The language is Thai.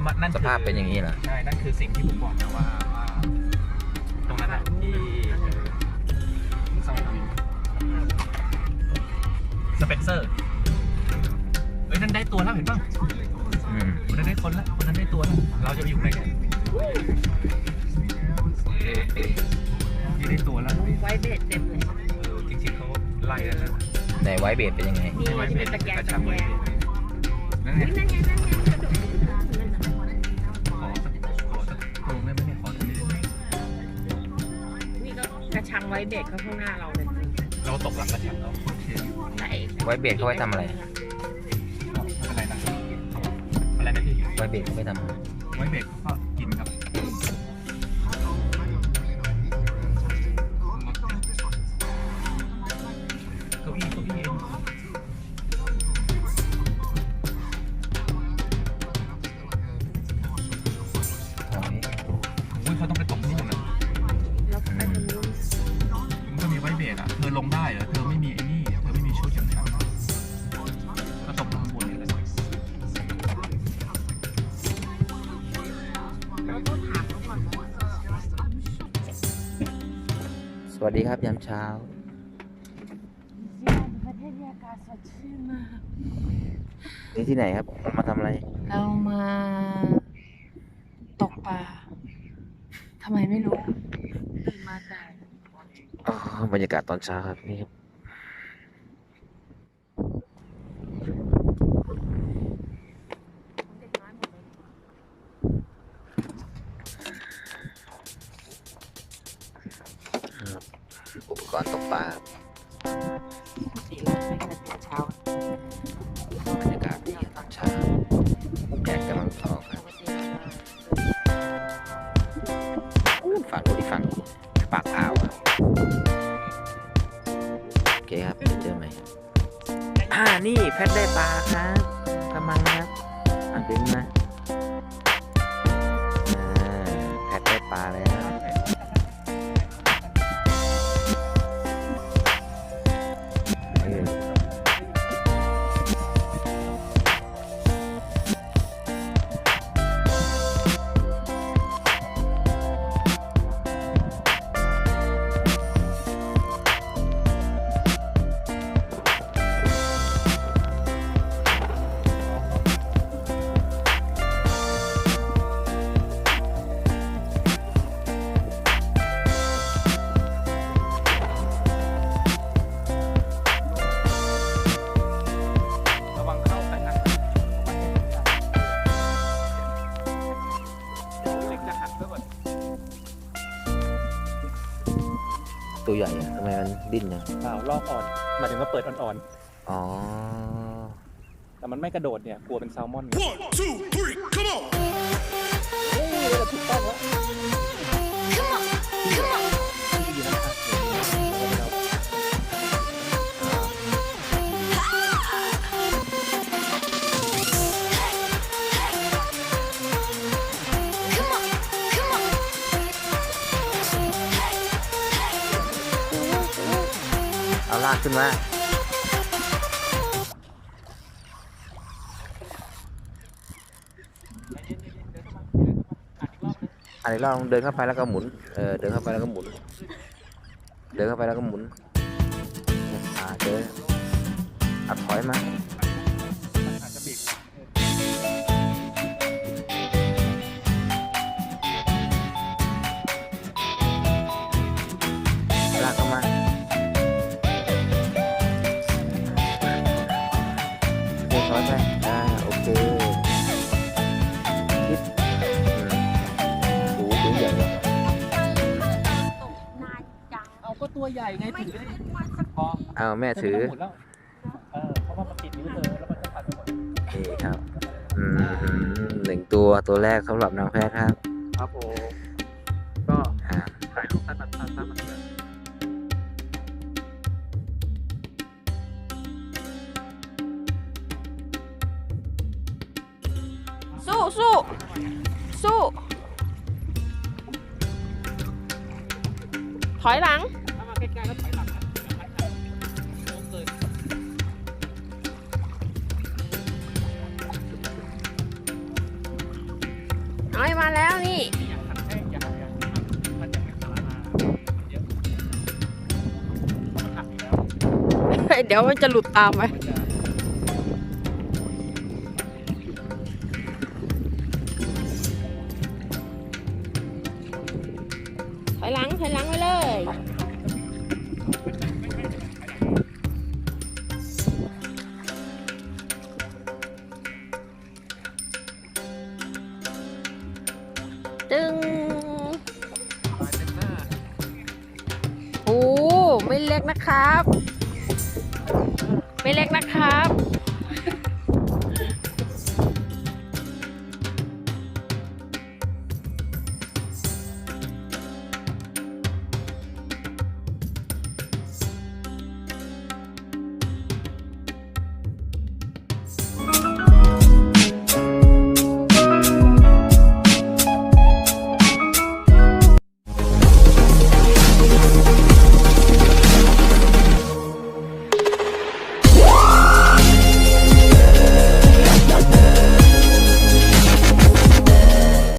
นั่นมันนั่นสภาพเป็นอย่างนี้เหรอ ใช่ นั่นคือสิ่งที่ผมบอกนะว่าว่า ตรงนั้นอะที่สมัยสเปนเซอร์เฮ้ยนั่นได้ตัวแล้วเห็นป่ะอืมคนนั้นได้คนละคนนั้นได้ตัวแล้วเราจะไปอยู่ไหนกันนี่ได้ตัวแล้วไว้เบ็ดเต็มเลยเออจริงๆเขาไล่แล้วนะในไวท์เบดเป็นยังไงนี่ไว้เป็เป็นนตะแกรงกระตะชังแกรไว้งนั่นไงนี่นั่นไง ระชังไว้เบ็ดเขาข้างหน้าเราเลยเราตกหลังกระชังเราโอเคไหนไว้เบรกเขาไว้ทำอะไรไม่เป็นไรนะอะไรนะพี่ไวท์เบดเขาไว้ทำอะไรไว้เบรกก็กินครับเก้าอี้เก้าอี้เองเอาไว้อุ้ยเขาต้องไปตกนู่ ก็มีไว้เบรกอะ เธอลงได้เหรอ เธอไม่มีไอ้นี่เธอไม่มีชุดอย่างฉันก็ตกข้างบนนี่แหละเราต้องถามเขาก่อนว่าสวัสดีครับยามเช้า ประเทศมีอากาศสดชื่นมาก นี่ที่ไหนครับ มาทำอะไร เรามาตกปลาทำไมไม่รู้ตื่นมาแต่อ๋อ บรรยากาศตอนเช้าครับนี่ครับอุปกรณ์ตกปลาานี่แพทได้ปลาครับกำลังครับอะดึงนะแพทได้ปลาแล้ว ตัวใหญ่อะทำไมมันดิ้นจังเปล่าลอกอ่อนหมายถึงว่าเปิดอ่อนอ๋อ ๆ แต่มันไม่กระโดดเนี่ยกลัวเป็นแซลมอน One, two, three, come on! เอ เอาลากขึ้นมาอันนี้เราเดินเข้าไปแล้วก็หมุน เออ เดินเข้าไปแล้วก็หมุน เดินเข้าไปแล้วก็หมุนอ่าเดินอัดถอยมา เดินถอยไปอ่าโอเคคิดอืมโอ้โหตัวใหญ่เลยเอาก็ตัวใหญ่ไงถือได้พอเอาแม่ถือหมุนแล้วเออเพราะว่ามันติดนิ้วเธอแล้วมันจะพันไปหมดนี่ครับ อืมหนึ่งตัวตัวแรกสำหรับนางแพทย์ครับ ครับผม สู้ สู้ ถอยหลัง ถ้ามอ้มาแล้วนี่เดี๋ยวมันจะหลุดตามไป ม อยหลังถอยหลังไปเลย ตึงโอ้ไม่เล็กนะครับ ไม่เล็กนะครับ